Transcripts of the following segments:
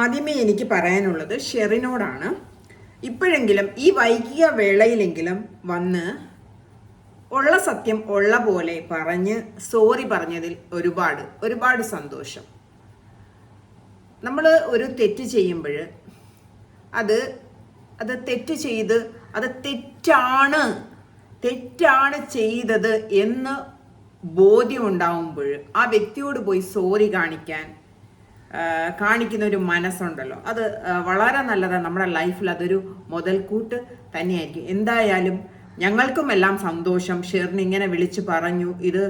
ആദ്യമേ എനിക്ക് പറയാനുള്ളത് ഷെറിനോടാണ്. ഇപ്പോഴെങ്കിലും ഈ വൈകിയ വേളയിലെങ്കിലും വന്ന് ഉള്ള സത്യം ഉള്ള പോലെ പറഞ്ഞ് സോറി പറഞ്ഞതിൽ ഒരുപാട് ഒരുപാട് സന്തോഷം. നമ്മൾ ഒരു തെറ്റ് ചെയ്യുമ്പോൾ അത് അത് തെറ്റ് ചെയ്ത് അത് തെറ്റാണ് തെറ്റാണ് ചെയ്തത് എന്ന് ബോധ്യമുണ്ടാവുമ്പോൾ ആ വ്യക്തിയോട് പോയി സോറി കാണിക്കാൻ കാണിക്കുന്ന ഒരു മനസ്സുണ്ടല്ലോ. അത് വളരെ നല്ലതാണ്. നമ്മുടെ ലൈഫിൽ അതൊരു മുതൽക്കൂട്ട് തന്നെയായിരിക്കും. എന്തായാലും ഞങ്ങൾക്കും എല്ലാം സന്തോഷം. ഷെറിന് ഇങ്ങനെ വിളിച്ചു പറഞ്ഞു ഇത്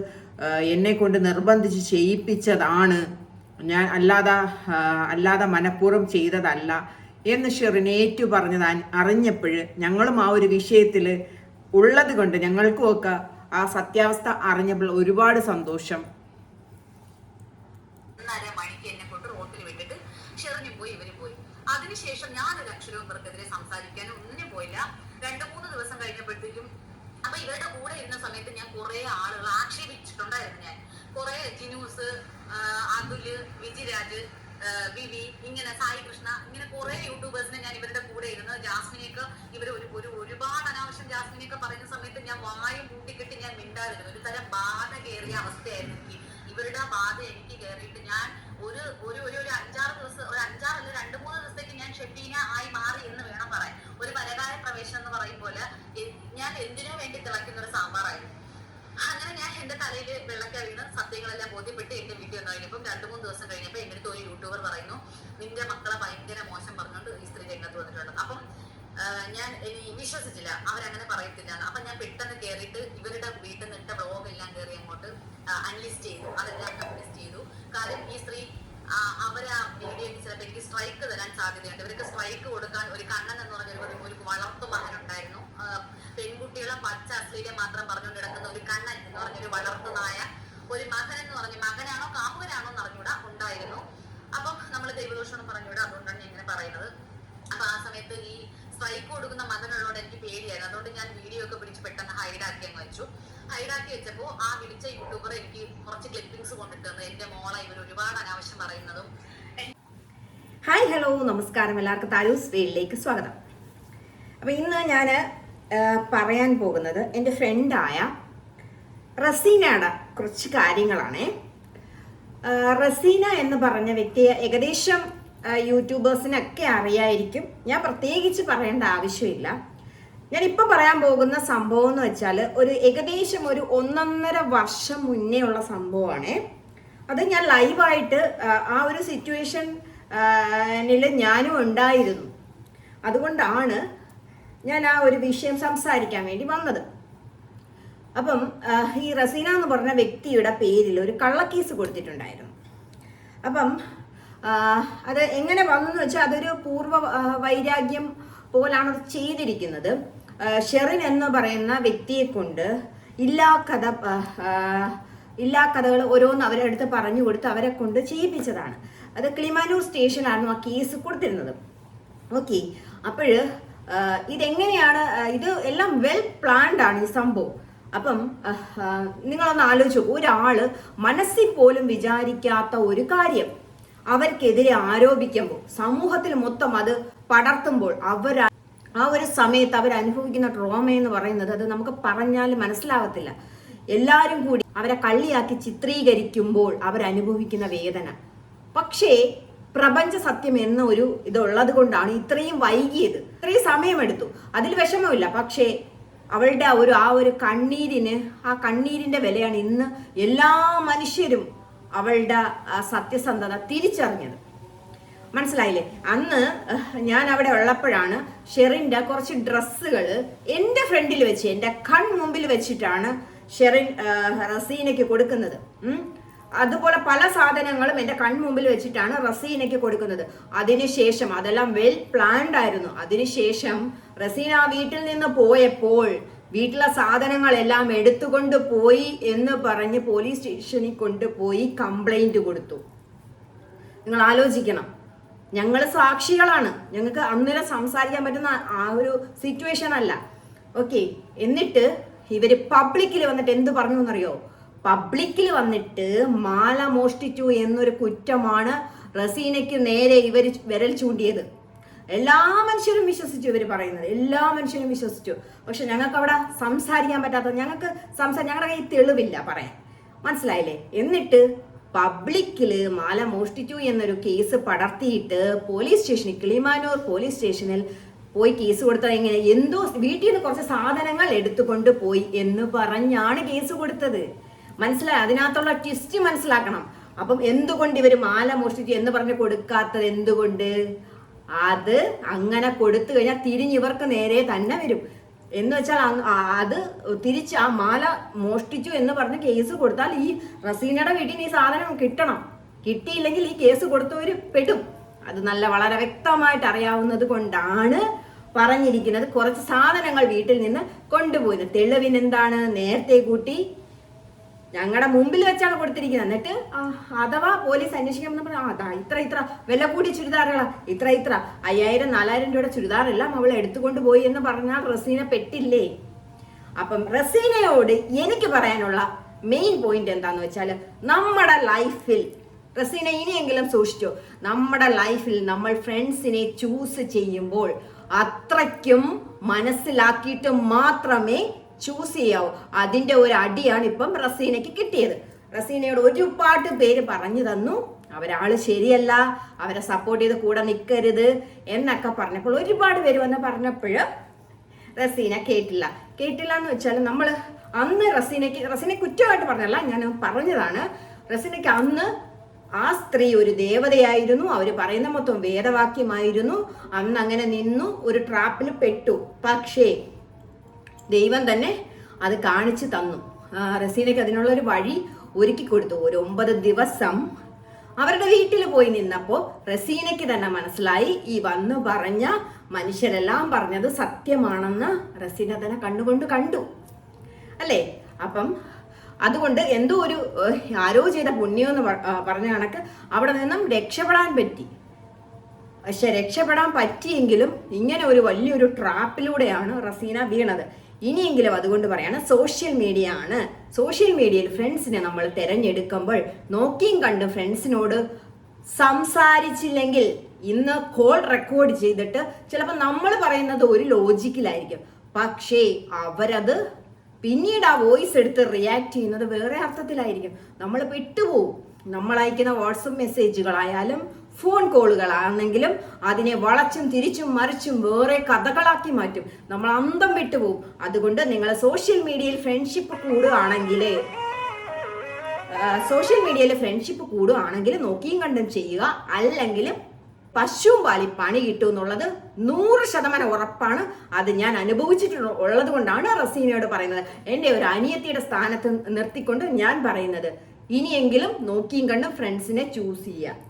എന്നെ കൊണ്ട് നിർബന്ധിച്ച് ചെയ്യിപ്പിച്ചതാണ്. ഞാൻ അല്ലാതെ അല്ലാതെ മനഃപൂർവം ചെയ്തതല്ല എന്ന് ഷെറിൻ ഏറ്റു പറഞ്ഞത് അറിഞ്ഞപ്പോൾ ഞങ്ങളും ആ ഒരു വിഷയത്തിൽ ഉള്ളത് കൊണ്ട് ഞങ്ങൾക്കുമൊക്കെ ആ സത്യാവസ്ഥ അറിഞ്ഞപ്പോൾ ഒരുപാട് സന്തോഷം ഒന്നര മണിക്ക് എന്നെ കൊണ്ട് റോട്ടിൽ വിട്ടിട്ട് ഷെറിന് പോയി ഇവർ പോയി അതിനുശേഷം ഞാൻ ഒരു അക്ഷരവും ഇവർക്കെതിരെ സംസാരിക്കാനും ഒന്നിനും പോയില്ല. രണ്ടു മൂന്ന് ദിവസം കഴിഞ്ഞപ്പോഴത്തേക്കും അപ്പൊ ഇവരുടെ കൂടെ ഇരുന്ന സമയത്ത് ഞാൻ കുറെ ആളുകൾ ആക്ഷേപിച്ചിട്ടുണ്ടായിരുന്നു ഞാൻ. കുറെ ജിനൂസ് അതുൽ വിജിരാജ് വിവി ഇങ്ങനെ സായി കൃഷ്ണ ഇങ്ങനെ കുറെ യൂട്യൂബേഴ്സിനെ ഞാൻ ഇവരുടെ കൂടെ ഇരുന്ന് ജാസ്മിനെയൊക്കെ ഇവർ ഒരു ഒരു ഒരുപാട് അനാവശ്യം ജാസ്മിനെയൊക്കെ പറയുന്ന സമയത്ത് ഞാൻ വായും കൂട്ടിക്കെട്ടി ഞാൻ മിണ്ടായിരുന്നു ഒരു തരം ബാധ കയറിയ അവസ്ഥയായിരുന്നു എനിക്ക്. ഇവരുടെ ബാധ എനിക്ക് കയറിയിട്ട് ഞാൻ ഒരു ഒരു ഒരു ഒരു അഞ്ചാറ് ദിവസം ഒരു അഞ്ചാറല്ല രണ്ട് മൂന്ന് ദിവസത്തേക്ക് ഞാൻ ഷെഡീന ആയി മാറി എന്ന് വേണം പറയാൻ. ഒരു പരകായ പ്രവേശനം എന്ന് പറയും ഞാൻ എന്തിനു വേണ്ടി തിളയ്ക്കുന്ന ഒരു സാമ്പാറായിരുന്നു അങ്ങനെ ഞാൻ എന്റെ തലയിൽ വെള്ളക്ക വീണ് സത്യങ്ങളെല്ലാം ബോധ്യപ്പെട്ട് എന്റെ വീട്ടിൽ വന്നു കഴിഞ്ഞപ്പം രണ്ടു മൂന്ന് ദിവസം കഴിഞ്ഞപ്പോൾ എന്റെ ഒരു യൂട്യൂബർ പറയുന്നു നിന്റെ മക്കളെ ഭയങ്കര മോശം പറഞ്ഞുകൊണ്ട് ഈ സ്ത്രീ രംഗത്ത് ഞാൻ വിശ്വസിച്ചില്ല. അവരങ്ങനെ പറയത്തില്ല. അപ്പൊ ഞാൻ പെട്ടെന്ന് കയറിയിട്ട് ഇവരുടെ വീട്ടിൽ നിന്ന് ബ്ലോഗ് എല്ലാം കയറി അങ്ങോട്ട് അൺലിസ്റ്റ് ചെയ്തു. അതെല്ലാം അൺലിസ്റ്റ് ചെയ്തു. കാര്യം ഈ സ്ത്രീ അവരെ ആ വീഡിയോ ചിലപ്പോൾ എനിക്ക് സ്ട്രൈക്ക് തരാൻ സാധ്യതയുണ്ട്. ഇവർക്ക് സ്ട്രൈക്ക് കൊടുക്കാൻ ഒരു കണ്ണൻ എന്ന് പറഞ്ഞ ഒരു വളർത്തു മകനുണ്ടായിരുന്നു പെൺകുട്ടികളെ പച്ച അശ്ലീലം മാത്രം പറഞ്ഞുകൊണ്ട് കിടക്കുന്ന ഒരു കണ്ണൻ എന്ന് പറഞ്ഞൊരു വളർത്തു നായ ഒരു മകൻ എന്ന് പറഞ്ഞ മകനാണോ കാമുകനാണോ എന്ന് അറിഞ്ഞൂടാ ഉണ്ടായിരുന്നു. അപ്പം നമ്മൾ ദൈവദോഷം പറഞ്ഞൂടാ അതുകൊണ്ടാണ് ഞാൻ ഇങ്ങനെ പറയുന്നത്. അപ്പൊ ആ സമയത്ത് ഈ സ്ട്രൈക്ക് കൊടുക്കുന്ന മകനുള്ളതുകൊണ്ട് എനിക്ക് പേടിയായിരുന്നു. അതുകൊണ്ട് ഞാൻ വീഡിയോ ഒക്കെ പിടിച്ച് പെട്ടെന്ന് ഹൈഡാക്കി അങ്ങ് വെച്ചു. ഹൈഡാക്കി വെച്ചപ്പോ ആ വിളിച്ച യൂട്യൂബർ എനിക്ക് കുറച്ച് ക്ലിപ്പിംഗ്സ് കൊണ്ടിട്ടുണ്ട് എന്റെ മോളെ ഇവർ ഒരുപാട് അനാവശ്യം പറയുന്നതും ഹായ് ഹലോ നമസ്കാരം. എല്ലാവർക്കും താരൂസ് റീലിലേക്ക് സ്വാഗതം. അപ്പോൾ ഇന്ന് ഞാൻ പറയാൻ പോകുന്നത് എന്റെ ഫ്രണ്ടായ റസീനയുടെ കുറച്ച് കാര്യങ്ങളാണേ. റസീന എന്ന് പറഞ്ഞ വ്യക്തിയെ ഏകദേശം യൂട്യൂബേഴ്സിനൊക്കെ അറിയായിരിക്കും. ഞാൻ പ്രത്യേകിച്ച് പറയേണ്ട ആവശ്യമില്ല. ഞാൻ ഇപ്പൊ പറയാൻ പോകുന്ന സംഭവം എന്ന് വെച്ചാൽ ഒരു ഏകദേശം ഒരു ഒന്നൊന്നര വർഷം മുന്നേ ഉള്ള സംഭവമാണ്. അത് ഞാൻ ലൈവായിട്ട് ആ, ഒരു സിറ്റുവേഷൻ ഞാനും ഉണ്ടായിരുന്നു. അതുകൊണ്ടാണ് ഞാൻ ആ ഒരു വിഷയം സംസാരിക്കാൻ വേണ്ടി വന്നത്. അപ്പം ഈ റസീന എന്ന് പറഞ്ഞ വ്യക്തിയുടെ പേരിൽ ഒരു കള്ളക്കേസ് കൊടുത്തിട്ടുണ്ടായിരുന്നു. അപ്പം അത് എങ്ങനെ വന്നെന്ന് വെച്ചാൽ അതൊരു പൂർവ വൈരാഗ്യം പോലാണ് അത് ചെയ്തിരിക്കുന്നത്. ഷെറിൻ എന്ന് പറയുന്ന വ്യക്തിയെ കൊണ്ട് ഇല്ലാ കഥ ഇല്ലാ കഥകൾ ഓരോന്ന് അവരെ അടുത്ത് പറഞ്ഞു കൊടുത്ത് അവരെ കൊണ്ട് ചെയ്യിപ്പിച്ചതാണ്. അത് കിളിമാനൂർ സ്റ്റേഷനായിരുന്നു ആ കേസ് കൊടുത്തിരുന്നത്. ഓക്കെ അപ്പോൾ ഇതെങ്ങനെയാണ് ഇത് എല്ലാം വെൽ പ്ലാൻഡ് ആണ് ഈ സംഭവം. അപ്പം നിങ്ങളൊന്ന് ആലോചിച്ചു ഒരാൾ മനസ്സിൽ പോലും വിചാരിക്കാത്ത ഒരു കാര്യം. അവർക്കെതിരെ ആരോപിക്കുമ്പോൾ സമൂഹത്തിൽ മൊത്തം അത് പടർത്തുമ്പോൾ അവർ ആ ഒരു സമയത്ത് അവർ അനുഭവിക്കുന്ന ട്രോമ എന്ന് പറയുന്നത് അത് നമുക്ക് പറഞ്ഞാൽ മനസ്സിലാവത്തില്ല. എല്ലാവരും കൂടി അവരെ കള്ളിയാക്കി ചിത്രീകരിക്കുമ്പോൾ അനുഭവിക്കുന്ന വേദന. പക്ഷേ പ്രപഞ്ച സത്യം എന്ന ഒരു ഇതുള്ളത് കൊണ്ടാണ് ഇത്രയും വൈകിയത്. ഇത്രയും സമയമെടുത്തു. അതിൽ വിഷമമില്ല. പക്ഷേ അവളുടെ ആ ഒരു ആ ഒരു കണ്ണീരിന് ആ കണ്ണീരിന്റെ വിലയാണ് ഇന്ന് എല്ലാ മനുഷ്യരും അവളുടെ സത്യസന്ധത തിരിച്ചറിഞ്ഞത്. മനസ്സിലായില്ലേ? അന്ന് ഞാൻ അവിടെ ഉള്ളപ്പോഴാണ് ഷെറിന്റെ കുറച്ച് ഡ്രസ്സുകൾ എന്റെ ഫ്രണ്ടിൽ വെച്ച് എന്റെ കൺമുമ്പിൽ വെച്ചിട്ടാണ് ഷെറിൻ റസീനയ്ക്ക് കൊടുക്കുന്നത്. അതുപോലെ പല സാധനങ്ങളും എന്റെ കൺമുമ്പിൽ വെച്ചിട്ടാണ് റസീനയ്ക്ക് കൊടുക്കുന്നത്. അതിനുശേഷം അതെല്ലാം വെൽ പ്ലാൻഡ് ആയിരുന്നു. അതിനുശേഷം റസീന വീട്ടിൽ നിന്ന് പോയപ്പോൾ വീട്ടിലെ സാധനങ്ങളെല്ലാം എടുത്തുകൊണ്ട് പോയി എന്ന് പറഞ്ഞ് പോലീസ് സ്റ്റേഷനിൽ കൊണ്ടുപോയി കംപ്ലൈന്റ് കൊടുത്തു. നിങ്ങൾ ആലോചിക്കണം. ഞങ്ങൾ സാക്ഷികളാണ്. ഞങ്ങൾക്ക് അന്നേരം സംസാരിക്കാൻ പറ്റുന്ന ആ ഒരു സിറ്റുവേഷൻ അല്ല. ഓക്കെ എന്നിട്ട് ഇവർ പബ്ലിക്കിൽ വന്നിട്ട് എന്ത് പറഞ്ഞു എന്നറിയോ? പബ്ലിക്കിൽ വന്നിട്ട് മാല മോഷ്ടിച്ചു എന്നൊരു കുറ്റമാണ് റസീനയ്ക്ക് നേരെ ഇവർ വിരൽ ചൂണ്ടിയത്. എല്ലാ മനുഷ്യരും വിശ്വസിച്ചു ഇവർ പറയുന്നത്. എല്ലാ മനുഷ്യരും വിശ്വസിച്ചു. പക്ഷെ ഞങ്ങൾക്ക് അവിടെ സംസാരിക്കാൻ പറ്റാത്ത ഞങ്ങൾക്ക് സംസാ ഞങ്ങളുടെ കയ്യിൽ തെളിവില്ല പറയാൻ. മനസ്സിലായില്ലേ? എന്നിട്ട് പബ്ലിക്കിൽ മാല മോഷ്ടിച്ചു എന്നൊരു കേസ് പടർത്തിയിട്ട് പോലീസ് സ്റ്റേഷനിൽ കിളിമാനൂർ പോലീസ് സ്റ്റേഷനിൽ പോയി കേസ് കൊടുത്തത് എങ്ങനെ? എന്തോ വീട്ടിൽ നിന്ന് കുറച്ച് സാധനങ്ങൾ എടുത്തുകൊണ്ട് പോയി എന്ന് പറഞ്ഞാണ് കേസ് കൊടുത്തത്. മനസ്സിലായി? അതിനകത്തുള്ള ട്വിസ്റ്റ് മനസ്സിലാക്കണം. അപ്പം എന്തുകൊണ്ട് ഇവർ മാല മോഷ്ടിച്ചു എന്ന് പറഞ്ഞ് കൊടുക്കാത്തത് എന്തുകൊണ്ട്? അത് അങ്ങനെ കൊടുത്തു കഴിഞ്ഞാൽ തിരിഞ്ഞ് ഇവർക്ക് നേരെ തന്നെ വരും. എന്ന് വെച്ചാൽ അത് തിരിച്ച് ആ മാല മോഷ്ടിച്ചു എന്ന് പറഞ്ഞ് കേസ് കൊടുത്താൽ ഈ റസീനയുടെ വീട്ടിൽ നിന്ന് ഈ സാധനം കിട്ടണം. കിട്ടിയില്ലെങ്കിൽ ഈ കേസ് കൊടുത്തവർ പെടും. അത് നല്ല വളരെ വ്യക്തമായിട്ട് അറിയാവുന്നത് കൊണ്ടാണ് പറഞ്ഞിരിക്കുന്നത്. കുറച്ച് സാധനങ്ങൾ വീട്ടിൽ നിന്ന് കൊണ്ടുപോയി. തെളിവിന് എന്താണ്? നേരത്തെ കൂട്ടി ഞങ്ങളുടെ മുമ്പിൽ വെച്ചാണ് കൊടുത്തിരിക്കുന്നത് എന്നിട്ട് അഥവാ പോലീസ് അന്വേഷിക്കാൻ പറഞ്ഞാൽ ഇത്ര ഇത്ര വില കൂടി ചുരിദാറുകളാ ഇത്ര ഇത്ര. അയ്യായിരം നാലായിരം രൂപയുടെ ചുരിദാറെല്ലാം അവൾ എടുത്തുകൊണ്ട് പോയി എന്ന് പറഞ്ഞാൽ റസീന പെട്ടില്ലേ? അപ്പം റസീനയോട് എനിക്ക് പറയാനുള്ള മെയിൻ പോയിന്റ് എന്താന്ന് വെച്ചാൽ നമ്മുടെ ലൈഫിൽ റസീന ഇനിയെങ്കിലും സൂക്ഷിച്ചോ. നമ്മുടെ ലൈഫിൽ നമ്മൾ ഫ്രണ്ട്സിനെ ചൂസ് ചെയ്യുമ്പോൾ അത്രയ്ക്കും മനസ്സിലാക്കിയിട്ട് മാത്രമേ ചൂസ് ചെയ്യാവൂ. അതിന്റെ ഒരു അടിയാണ് ഇപ്പം റസീനയ്ക്ക് കിട്ടിയത്. റസീനയോട് ഒരുപാട് പേര് പറഞ്ഞു തന്നു. അവരാൾ ശരിയല്ല അവരെ സപ്പോർട്ട് ചെയ്ത് കൂടെ നിൽക്കരുത് എന്നൊക്കെ പറഞ്ഞപ്പോൾ ഒരുപാട് പേര് വന്ന് പറഞ്ഞപ്പോൾ റസീന കേട്ടില്ല. കേട്ടില്ല എന്ന് വെച്ചാൽ നമ്മൾ അന്ന് റസീനയ്ക്ക് റസീനെ കുറ്റമായിട്ട് പറഞ്ഞല്ല ഞാൻ പറഞ്ഞതാണ്. റസീനയ്ക്ക് അന്ന് ആ സ്ത്രീ ഒരു ദേവതയായിരുന്നു. അവർ പറയുന്ന മൊത്തം വേദവാക്യമായിരുന്നു. അന്ന് അങ്ങനെ നിന്നു ഒരു ട്രാപ്പിൽ പെട്ടു. പക്ഷേ ദൈവം തന്നെ അത് കാണിച്ചു തന്നു. റസീനയ്ക്ക് അതിനുള്ള ഒരു വഴി ഒരുക്കി കൊടുത്തു. ഒരു ഒമ്പത് ദിവസം അവരുടെ വീട്ടിൽ പോയി നിന്നപ്പോൾ റസീനയ്ക്ക് തന്നെ മനസ്സിലായി. ഈ വന്നു പറഞ്ഞ മനുഷ്യരെല്ലാം പറഞ്ഞത് സത്യമാണെന്ന് റസീന തന്നെ കണ്ണുകൊണ്ട് കണ്ടു. അല്ലേ? അപ്പം അതുകൊണ്ട് എന്തോ ഒരു ആരോ ചെയ്ത പുണ്യം എന്ന് പറഞ്ഞ കണക്ക് അവിടെ നിന്നും രക്ഷപ്പെടാൻ പറ്റി. പക്ഷെ രക്ഷപ്പെടാൻ പറ്റിയെങ്കിലും ഇങ്ങനെ ഒരു വലിയൊരു ട്രാപ്പിലൂടെയാണ് റസീന വീണത്. ഇനിയെങ്കിലും അതുകൊണ്ട് പറയാണ് സോഷ്യൽ മീഡിയ ആണ്. സോഷ്യൽ മീഡിയയിൽ ഫ്രണ്ട്സിനെ നമ്മൾ തിരഞ്ഞെടുക്കുമ്പോൾ നോക്കിയും കണ്ട് ഫ്രണ്ട്സിനോട് സംസാരിച്ചില്ലെങ്കിൽ ഇന്ന് കോൾ റെക്കോർഡ് ചെയ്തിട്ട് ചിലപ്പോൾ നമ്മൾ പറയുന്നത് ഒരു ലോജിക്കിലായിരിക്കും പക്ഷേ അവരത് പിന്നീട് ആ വോയിസ് എടുത്ത് റിയാക്ട് ചെയ്യുന്നത് വേറെ അർത്ഥത്തിലായിരിക്കും. നമ്മൾ പെട്ടുപോകും നമ്മൾ അയക്കുന്ന വാട്സപ്പ് മെസ്സേജുകളായാലും ഫോൺ കോളുകളാണെങ്കിലും അതിനെ വളച്ചും തിരിച്ചും മറിച്ചും വേറെ കഥകളാക്കി മാറ്റും. നമ്മൾ അന്തം വിട്ടുപോകും അതുകൊണ്ട് നിങ്ങൾ സോഷ്യൽ മീഡിയയിൽ ഫ്രണ്ട്ഷിപ്പ് കൂടുകയാണെങ്കിൽ സോഷ്യൽ മീഡിയയിൽ ഫ്രണ്ട്ഷിപ്പ് കൂടുകയാണെങ്കിൽ നോക്കിയും കണ്ടും ചെയ്യുക. അല്ലെങ്കിൽ പശുവും പാലി പണി കിട്ടും എന്നുള്ളത് നൂറ് ശതമാനം ഉറപ്പാണ്. അത് ഞാൻ അനുഭവിച്ചിട്ടുള്ള ഉള്ളത് കൊണ്ടാണ് റസീനയോട് പറയുന്നത്. എന്റെ ഒരു അനിയത്തിയുടെ സ്ഥാനത്ത് നിർത്തിക്കൊണ്ട് ഞാൻ പറയുന്നത്. ഇനിയെങ്കിലും നോക്കിയും കണ്ടും ഫ്രണ്ട്സിനെ ചൂസ് ചെയ്യുക.